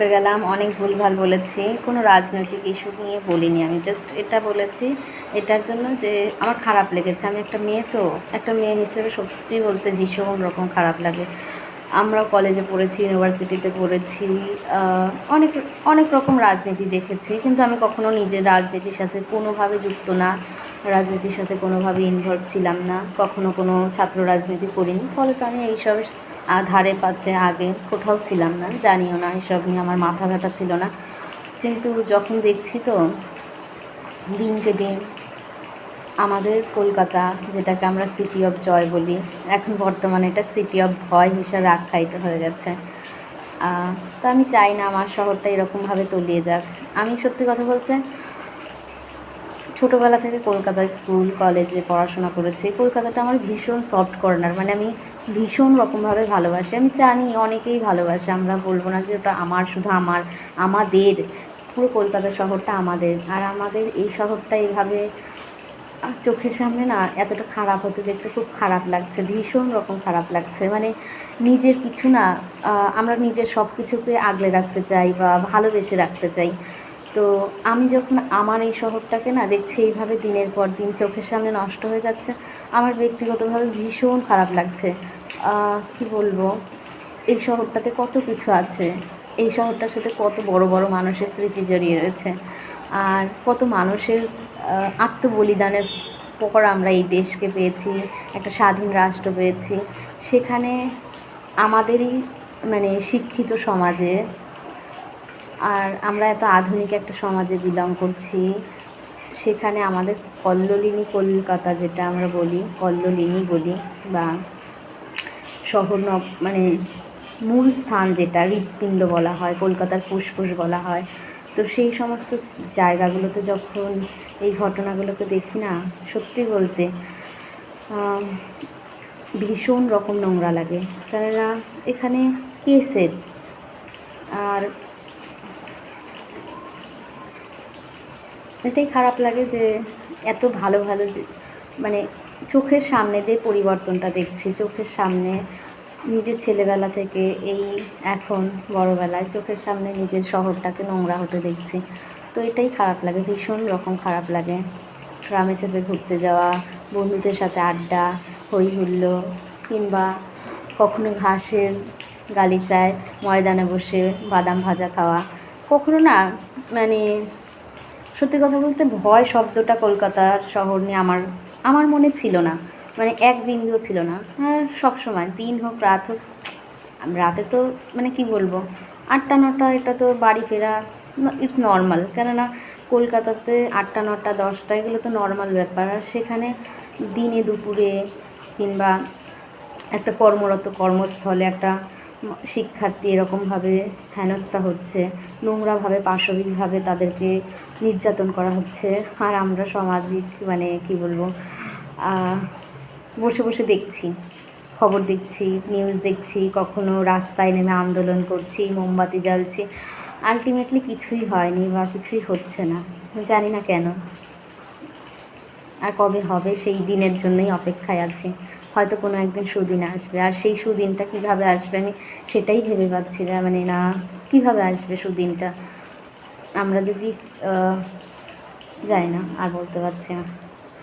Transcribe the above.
বলতে গেলাম অনেক ভুলভাল বলেছি কোনো রাজনৈতিক ইস্যু নিয়ে বলিনি আমি জাস্ট এটা বলেছি এটার জন্য যে আমার খারাপ লেগেছে। আমি একটা মেয়ে তো একটা মেয়ে হিসেবে সত্যি বলতে ভীষণ রকম খারাপ লাগে। আমরা কলেজে পড়েছি ইউনিভার্সিটিতে পড়েছি অনেক অনেক রকম রাজনীতি দেখেছি কিন্তু আমি কখনো নিজের রাজনীতির সাথে কোনোভাবে যুক্ত না রাজনীতির সাথে কোনোভাবে ইনভলভ ছিলাম না কখনো কোনো ছাত্র রাজনীতি করিনি ফলে তো আমি এইসব আহ, ধারে পাশে আগে কোথাও ছিলাম না, জানিও না, এসব নিয়ে আমার মাথা ব্যথা ছিল না। কিন্তু যখন দেখছি তো, দিনকে দিন আমাদের কলকাতা, যেটাকে আমরা সিটি অফ জয় বলি, এখন বর্তমানে এটা সিটি অফ ভয় হিসাবে আখ্যায়িত হয়ে গেছে। তো আমি চাই না আমার শহরটা এরকমভাবে তলিয়ে যাক। আমি সত্যি কথা বলতে ছোটোবেলা থেকে কলকাতা স্কুল, কলেজে পড়াশোনা করেছি। কলকাতাটা আমার ভীষণ সফট কর্নার মানে আমি ভীষণ রকমভাবে ভালোবাসি। আমি জানি অনেকেই ভালোবাসে, আমরা বলব না যে ওটা আমার, শুধু আমার, আমাদের। পুরো কলকাতা শহরটা আমাদের। আর আমাদের এই শহরটা এইভাবে চোখের সামনে না এতটা খারাপ হতে দেখতে খুব খারাপ লাগছে, ভীষণ রকম খারাপ লাগছে। মানে নিজের কিছু না আমরা নিজের সব কিছুকে আগলে রাখতে চাই বা ভালোবেসে রাখতে চাই। তো আমি যখন আমার এই শহরটাকে না দেখছি, এইভাবে দিনের পর দিন চোখের সামনে নষ্ট হয়ে যাচ্ছে, আমার ব্যক্তিগতভাবে ভীষণ খারাপ লাগছে। কি বলব? এই শহরটাতে কত কিছু আছে, এই শহরটার সাথে কত বড় বড় মানুষের স্মৃতি জড়িয়ে রয়েছে, আর কত মানুষের আত্মবলিদানের পর আমরা এই দেশকে পেয়েছি, একটা স্বাধীন রাষ্ট্র পেয়েছি। সেখানে আমাদেরই মানে শিক্ষিত সমাজে আর আমরা এত আধুনিক একটা সমাজে বিলং করছি। সেখানে আমাদের কল্লোলিনী কলকাতা যেটা আমরা বলি, কল্লোলিনী বলি, বা শহর মানে মূল স্থান যেটা হৃৎপিণ্ড বলা হয়, কলকাতার ফুসফুস বলা হয়। তো সেই সমস্ত জায়গাগুলোতে যখন এই ঘটনাগুলোকে দেখি না, সত্যি বলতে ভীষণ রকম নোংরা লাগে। কেননা এখানে কেসের আর এটাই খারাপ লাগে যে এত ভালো ভালো যে মানে চোখের সামনে যে পরিবর্তনটা দেখছি, চোখের সামনে নিজের ছেলেবেলা থেকে এই এখন বড়বেলায় চোখের সামনে নিজের শহরটাকে নোংরা হতে দেখছি। তো এটাই খারাপ লাগে, ভীষণ রকম খারাপ লাগে। গ্রামে চেপে ঘুরতে যাওয়া, বন্ধুদের সাথে আড্ডা হই হুল্লো কিংবা কখনো ঘাসের গালিচায় ময়দানে বসে বাদাম ভাজা খাওয়া। কখনো না মানে সত্যি কথা বলতে ভয় শব্দটা কলকাতার শহর নিয়ে আমার আমার মনে ছিল না। মানে এক বিন্দুও ছিল না। হ্যাঁ সবসময় দিন হোক, রাত হোক, রাতে তো মানে কি বলব, আটটা, নটা, এটা তো বাড়ি ফেরা ইটস নর্মাল কেননা কলকাতাতে আটটা, নটা, দশটা, এগুলো তো নর্মাল ব্যাপার। আর সেখানে দিনে দুপুরে কিংবা একটা কর্মরত কর্মস্থলে একটা শিক্ষার্থী এরকমভাবে হেনস্থা হচ্ছে, নোংরাভাবে, পাশবিকভাবে তাদেরকে নির্যাতন করা হচ্ছে। আর আমরা সামাজিক মানে কি বলব বসে বসে দেখছি, খবর দেখছি নিউজ দেখছি, কখনো রাস্তায় নেমে আন্দোলন করছি, মোমবাতি জ্বালছি। আলটিমেটলি কিছুই হয়নি বা কিছুই হচ্ছে না। জানি না কেন। আর কবে হবে, সেই দিনের জন্যই অপেক্ষায় আছি। হয়তো কোনো একদিন সুদিন আসবে। আর সেই সুদিনটা কীভাবে আসবে আমি সেটাই ভেবে পাচ্ছিলাম মানে না, কীভাবে আসবে সুদিনটা? আমরা যদি যাই না, আর বলতে পারছি না।